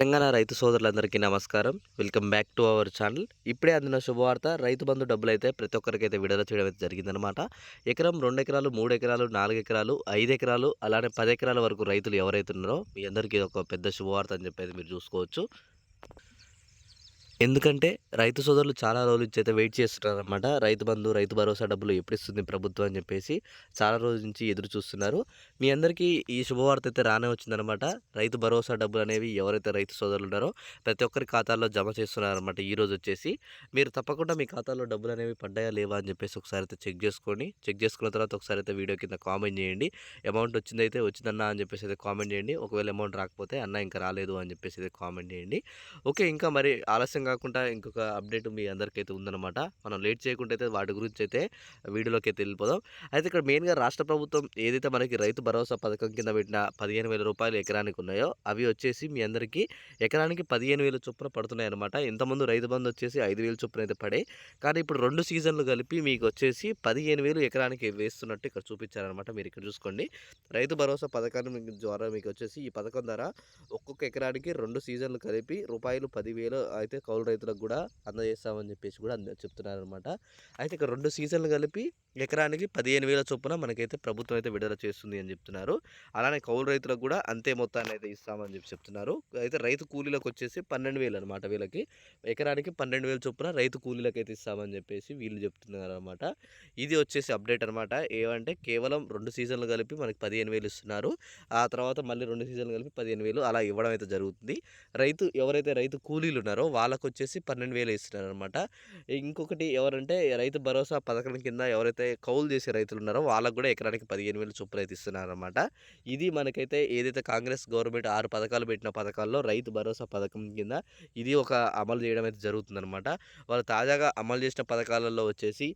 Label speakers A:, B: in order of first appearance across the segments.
A: తెలంగాణ రైతు సోదరులందరికీ నమస్కారం. Welcome back to our channel. ఇప్పుడే అందిన శుభవార్త రైతు బంధు డబ్బులు అయితే ప్రతి ఒక్కరికి అయితే విడుదల చేయడం అయితే జరిగిందనమాట ఎకరం రెండు ఎకరాలు మూడు ఎకరాలు నాలుగు ఎకరాలు ఐదు ఎకరాలు అలానే పది ఎకరాల వరకు రైతులు ఎవరైతే ఉన్నారో మీ అందరికీ ఒక పెద్ద శుభవార్త అని చెప్పేది మీరు చూసుకోవచ్చు. ఎందుకంటే రైతు సోదరులు చాలా రోజుల నుంచి అయితే వెయిట్ చేస్తున్నారు అనమాట రైతు బంధు రైతు భరోసా డబ్బులు ఎప్పుడు ఇస్తుంది ప్రభుత్వం అని చెప్పేసి చాలా రోజుల నుంచి ఎదురు చూస్తున్నారు. మీ అందరికీ ఈ శుభవార్త అయితే రానే వచ్చిందనమాట రైతు భరోసా డబ్బులు అనేవి ఎవరైతే రైతు సోదరులు ఉన్నారో ప్రతి ఒక్కరి ఖాతాల్లో జమ చేస్తున్నారనమాట ఈ రోజు వచ్చేసి. మీరు తప్పకుండా మీ ఖాతాలో డబ్బులు అనేవి పడ్డాయా లేవా అని చెప్పేసి ఒకసారి అయితే చెక్ చేసుకొని చెక్ చేసుకున్న తర్వాత ఒకసారి అయితే వీడియో కింద కామెంట్ చేయండి. అమౌంట్ వచ్చిందైతే వచ్చిందన్నా అని చెప్పేసి అయితే కామెంట్ చేయండి. ఒకవేళ అమౌంట్ రాకపోతే అన్న ఇంకా రాలేదు అని చెప్పేసి అయితే కామెంట్ చేయండి. ఓకే ఇంకా మరి ఆలస్యంగా కాకుండా ఇంకొక అప్డేట్ మీ అందరికైతే ఉందన్నమాట. మనం లేట్ చేయకుండా అయితే వాటి గురించి అయితే వీడియోలోకి అయితే వెళ్ళిపోదాం. అయితే ఇక్కడ మెయిన్గా రాష్ట్ర ప్రభుత్వం ఏదైతే మనకి రైతు భరోసా పథకం కింద పెట్టిన పదిహేను వేల రూపాయలు ఎకరానికి ఉన్నాయో అవి వచ్చేసి మీ అందరికీ ఎకరానికి పదిహేను వేల చొప్పున పడుతున్నాయి అనమాట ఇంతకుముందు రైతు బంధు వచ్చేసి ఐదు వేల చొప్పున అయితే పడే కానీ ఇప్పుడు రెండు సీజన్లు కలిపి మీకు వచ్చేసి పదిహేను వేలు ఎకరానికి వేస్తున్నట్టు ఇక్కడ చూపించారనమాట మీరు ఇక్కడ చూసుకోండి. రైతు భరోసా పథకాన్ని ద్వారా మీకు వచ్చేసి ఈ పథకం ద్వారా ఒక్కొక్క ఎకరానికి రెండు సీజన్లు కలిపి రూపాయలు పదివేలు అయితే కౌలు రైతులకు కూడా అందజేస్తామని చెప్పేసి కూడా అంద చెప్తున్నారు అనమాట అయితే ఇక్కడ రెండు సీజన్లు కలిపి ఎకరానికి పదిహేను వేల చొప్పున మనకైతే ప్రభుత్వం అయితే విడుదల చేస్తుంది అని చెప్తున్నారు. అలానే కౌలు రైతులకు కూడా అంతే మొత్తాన్ని అయితే ఇస్తామని చెప్పి చెప్తున్నారు. అయితే రైతు కూలీలకు వచ్చేసి పన్నెండు వేలు అనమాట వీళ్ళకి ఎకరానికి పన్నెండు వేల చొప్పున రైతు కూలీలకు అయితే ఇస్తామని చెప్పేసి వీళ్ళు చెప్తున్నారు అనమాట ఇది వచ్చేసి అప్డేట్ అనమాట ఏమంటే కేవలం రెండు సీజన్లు కలిపి మనకి పదిహేను వేలు ఇస్తున్నారు. ఆ తర్వాత మళ్ళీ రెండు సీజన్లు కలిపి పదిహేను వేలు అలా ఇవ్వడం అయితే జరుగుతుంది. రైతు ఎవరైతే రైతు కూలీలు ఉన్నారో వాళ్ళకు వచ్చేసి పన్నెండు వేలు ఇస్తున్నారు అనమాట ఇంకొకటి ఎవరంటే రైతు భరోసా పథకం కింద ఎవరైతే కౌలు చేసే రైతులు ఉన్నారో వాళ్ళకు కూడా ఎకరానికి పదిహేను వేలు చొప్పున అయితే ఇస్తున్నారు అనమాట ఇది మనకైతే ఏదైతే కాంగ్రెస్ గవర్నమెంట్ ఆరు పథకాలు పెట్టిన పథకాల్లో రైతు భరోసా పథకం కింద ఇది ఒక అమలు చేయడం అయితే జరుగుతుందనమాట. వాళ్ళు తాజాగా అమలు చేసిన పథకాలలో వచ్చేసి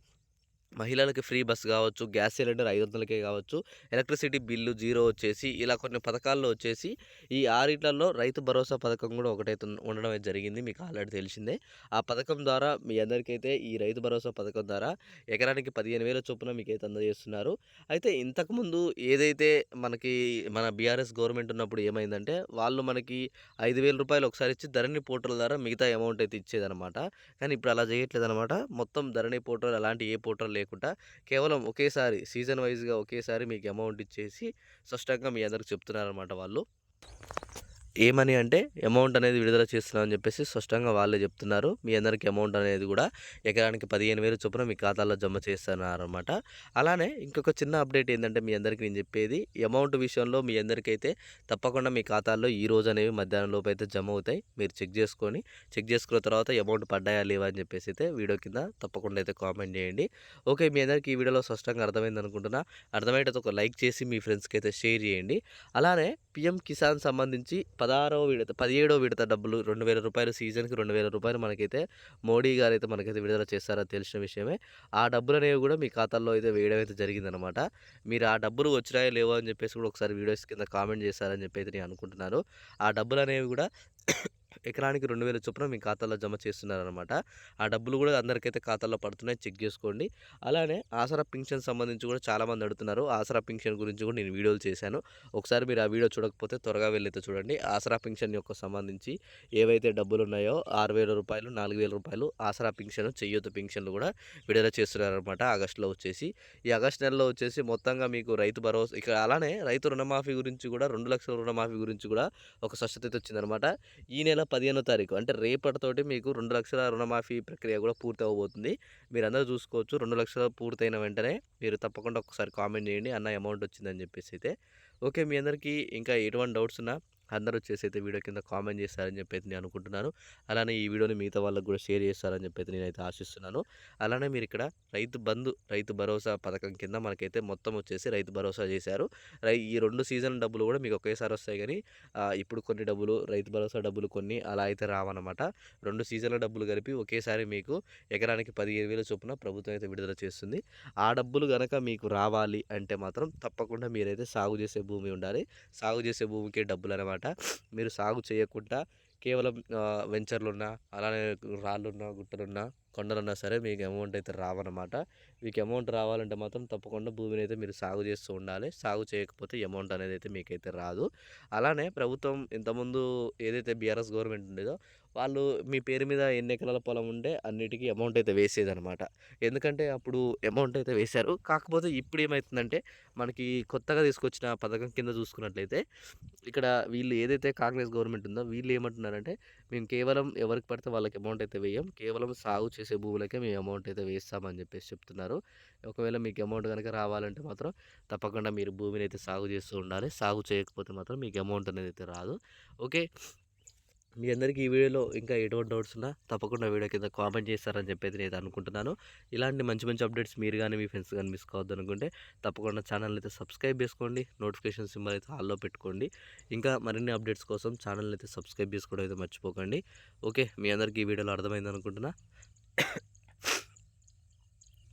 A: మహిళలకి ఫ్రీ బస్ కావచ్చు గ్యాస్ సిలిండర్ ఐదు వందలకే కావచ్చు ఎలక్ట్రిసిటీ బిల్లు జీరో వచ్చేసి ఇలా కొన్ని పథకాల్లో వచ్చేసి ఈ ఆరిట్లలో రైతు భరోసా పథకం కూడా ఒకటైతే ఉండడం జరిగింది మీకు ఆల్రెడీ తెలిసిందే. ఆ పథకం ద్వారా మీ అందరికైతే ఈ రైతు భరోసా పథకం ద్వారా ఎకరానికి పదిహేను వేల చొప్పున మీకైతే అందజేస్తున్నారు. అయితే ఇంతకుముందు ఏదైతే మనకి మన బీఆర్ఎస్ గవర్నమెంట్ ఉన్నప్పుడు ఏమైందంటే వాళ్ళు మనకి ఐదు వేల రూపాయలు ఒకసారి ఇచ్చి ధరణి పోర్టల్ ద్వారా మిగతా అమౌంట్ అయితే ఇచ్చేదనమాట కానీ ఇప్పుడు అలా చేయట్లేదు అనమాట మొత్తం ధరణి పోర్టల్ అలాంటి ఏ పోర్టల్ లేకుండా కేవలం ఒకేసారి సీజన్ వైజ్గా ఒకేసారి మీకు అమౌంట్ ఇచ్చేసి స్పష్టంగా మీ అందరికి చెప్తున్నారనమాట వాళ్ళు. ఏమని అంటే అమౌంట్ అనేది విడుదల చేస్తున్నామని చెప్పేసి స్పష్టంగా వాళ్ళే చెప్తున్నారు. మీ అందరికీ అమౌంట్ అనేది కూడా ఎకరానికి పదిహేను వేలు చొప్పున మీ ఖాతాలో జమ చేస్తున్నారనమాట అలానే ఇంకొక చిన్న అప్డేట్ ఏంటంటే మీ అందరికీ నేను చెప్పేది అమౌంట్ విషయంలో మీ అందరికైతే తప్పకుండా మీ ఖాతాల్లో ఈ రోజు అనేవి మధ్యాహ్నం లోపు అయితే జమ అవుతాయి. మీరు చెక్ చేసుకొని చెక్ చేసుకున్న తర్వాత అమౌంట్ పడ్డాయా లేవా అని చెప్పేసి అయితే వీడియో కింద తప్పకుండా అయితే కామెంట్ చేయండి. ఓకే మీ అందరికీ ఈ వీడియోలో స్పష్టంగా అర్థమైంది అనుకుంటున్నా. అర్థమయ్యేటది ఒక లైక్ చేసి మీ ఫ్రెండ్స్కి అయితే షేర్ చేయండి. అలానే పిఎం కిసాన్ సంబంధించి పదహారో విడత పదిహేడో విడత డబ్బులు రెండు వేల రూపాయలు సీజన్కి రెండు వేల రూపాయలు మనకైతే మోడీ గారు అయితే మనకైతే విడుదల చేస్తారో తెలిసిన విషయమే. ఆ డబ్బులు అనేవి కూడా మీ ఖాతాల్లో అయితే వేయడం అయితే జరిగిందనమాట మీరు ఆ డబ్బులు వచ్చినాయో లేవో అని చెప్పేసి కూడా ఒకసారి వీడియోస్ కింద కామెంట్ చేస్తారని చెప్పి అయితే నేను అనుకుంటున్నాను. ఆ డబ్బులు అనేవి కూడా ఎకరానికి రెండు వేల చొప్పున మీ ఖాతాలో జమ చేస్తున్నారనమాట ఆ డబ్బులు కూడా అందరికైతే ఖాతాలో పడుతున్నాయి. చెక్ చేసుకోండి. అలానే ఆసరా పింఛన్ సంబంధించి కూడా చాలామంది అడుగుతున్నారు. ఆసరా పింఛన్ గురించి కూడా నేను వీడియోలు చేశాను. ఒకసారి మీరు ఆ వీడియో చూడకపోతే త్వరగా వెళ్ళైతే చూడండి. ఆసరా పింఛన్ యొక్క సంబంధించి ఏవైతే డబ్బులు ఉన్నాయో ఆరు వేల రూపాయలు నాలుగు వేల రూపాయలు ఆసరా పింఛన్ చెయ్యొద్దు పింఛన్లు కూడా విడుదల చేస్తున్నారనమాట ఆగస్టులో వచ్చేసి. ఈ ఆగస్ట్ నెలలో వచ్చేసి మొత్తంగా మీకు రైతు భరోసా ఇక్కడ అలానే రైతు రుణమాఫీ గురించి కూడా రెండు లక్షల రుణమాఫీ గురించి కూడా ఒక స్పష్టత అయితే వచ్చిందనమాట ఈ నెల పదిహేనో తారీఖు. అంటే రేపటితోటి మీకు రెండు లక్షల రుణమాఫీ ప్రక్రియ కూడా పూర్తి అవ్వబోతుంది మీరందరూ చూసుకోవచ్చు. రెండు లక్షలు పూర్తయిన వెంటనే మీరు తప్పకుండా ఒకసారి కామెంట్ చేయండి. అన్న అమౌంట్ వచ్చిందని చెప్పేసి అయితే. ఓకే. మీ అందరికీ ఇంకా ఎటువంటి డౌట్స్ ఉన్నా అందరూ వచ్చేసి అయితే వీడియో కింద కామెంట్ చేస్తారని చెప్పి అయితే నేను అనుకుంటున్నాను. అలానే ఈ వీడియోని మిగతా వాళ్ళకు కూడా షేర్ చేస్తారని చెప్పి అయితే నేనైతే ఆశిస్తున్నాను. అలానే మీరు ఇక్కడ రైతు బంధు రైతు భరోసా పథకం కింద మనకైతే మొత్తం వచ్చేసి రైతు భరోసా చేశారు. రై ఈ రెండు సీజన్ డబ్బులు కూడా మీకు ఒకేసారి వస్తాయి కానీ ఇప్పుడు కొన్ని డబ్బులు రైతు భరోసా డబ్బులు కొన్ని అలా అయితే రావన్నమాట. రెండు సీజన్ల డబ్బులు కలిపి ఒకేసారి మీకు ఎకరానికి పదిహేను వేల చొప్పున ప్రభుత్వం అయితే విడుదల చేస్తుంది. ఆ డబ్బులు కనుక మీకు రావాలి అంటే మాత్రం తప్పకుండా మీరైతే సాగు చేసే భూమి ఉండాలి. సాగు చేసే భూమికి డబ్బులు అనమాట మీరు సాగు చేయకుండా కేవలం వెంచర్లున్నా, అలానే రాళ్ళున్నా, గుట్టలున్నా, కొండలన్నా సరే మీకు అమౌంట్ అయితే రావన్నమాట. మీకు అమౌంట్ రావాలంటే మాత్రం తప్పకుండా భూమిని అయితే మీరు సాగు చేస్తూ ఉండాలి. సాగు చేయకపోతే అమౌంట్ అనేది అయితే మీకైతే రాదు. అలానే ప్రభుత్వం ఇంతకుముందు ఏదైతే బీఆర్ఎస్ గవర్నమెంట్ ఉండేదో వాళ్ళు మీ పేరు మీద ఎన్ని ఎకరాల పొలం ఉంటే అన్నిటికీ అమౌంట్ అయితే వేసేదనమాట. ఎందుకంటే అప్పుడు అమౌంట్ అయితే వేశారు. కాకపోతే ఇప్పుడు ఏమవుతుందంటే మనకి కొత్తగా తీసుకొచ్చిన పథకం కింద చూసుకున్నట్లయితే ఇక్కడ వీళ్ళు ఏదైతే కాంగ్రెస్ గవర్నమెంట్ ఉందో వీళ్ళు ఏమంటున్నారంటే మేము కేవలం ఎవరికి పడితే వాళ్ళకి అమౌంట్ అయితే వేయం. కేవలం సాగు చేసే భూములకే మేము అమౌంట్ అయితే వేస్తామని చెప్పేసి చెప్తున్నారు. ఒకవేళ మీకు అమౌంట్ కనుక రావాలంటే మాత్రం తప్పకుండా మీరు భూమిని అయితే సాగు చేస్తూ ఉండాలి. సాగు చేయకపోతే మాత్రం మీకు అమౌంట్ అనేది అయితే రాదు. ఓకే. మీ అందరికీ ఈ వీడియోలో ఇంకా ఎటువంటి డౌట్స్ ఉన్నా తప్పకుండా వీడియో కింద కామెంట్ చేస్తారని చెప్పేది నేను అనుకుంటున్నాను. ఇలాంటి మంచి మంచి అప్డేట్స్ మీరు కానీ మీ ఫ్రెండ్స్ కానీ మిస్ కావద్దనుకుంటే తప్పకుండా ఛానల్‌ని అయితే సబ్స్క్రైబ్ చేసుకోండి. నోటిఫికేషన్ సింబల్ అయితే ఆల్‌లో పెట్టుకోండి. ఇంకా మరిన్ని అప్డేట్స్ కోసం ఛానల్‌ని అయితే సబ్స్క్రైబ్ చేసుకోవడం అయితే మర్చిపోకండి. ఓకే. మీ అందరికీ ఈ వీడియోలో అర్థమైందనుకుంటున్నా.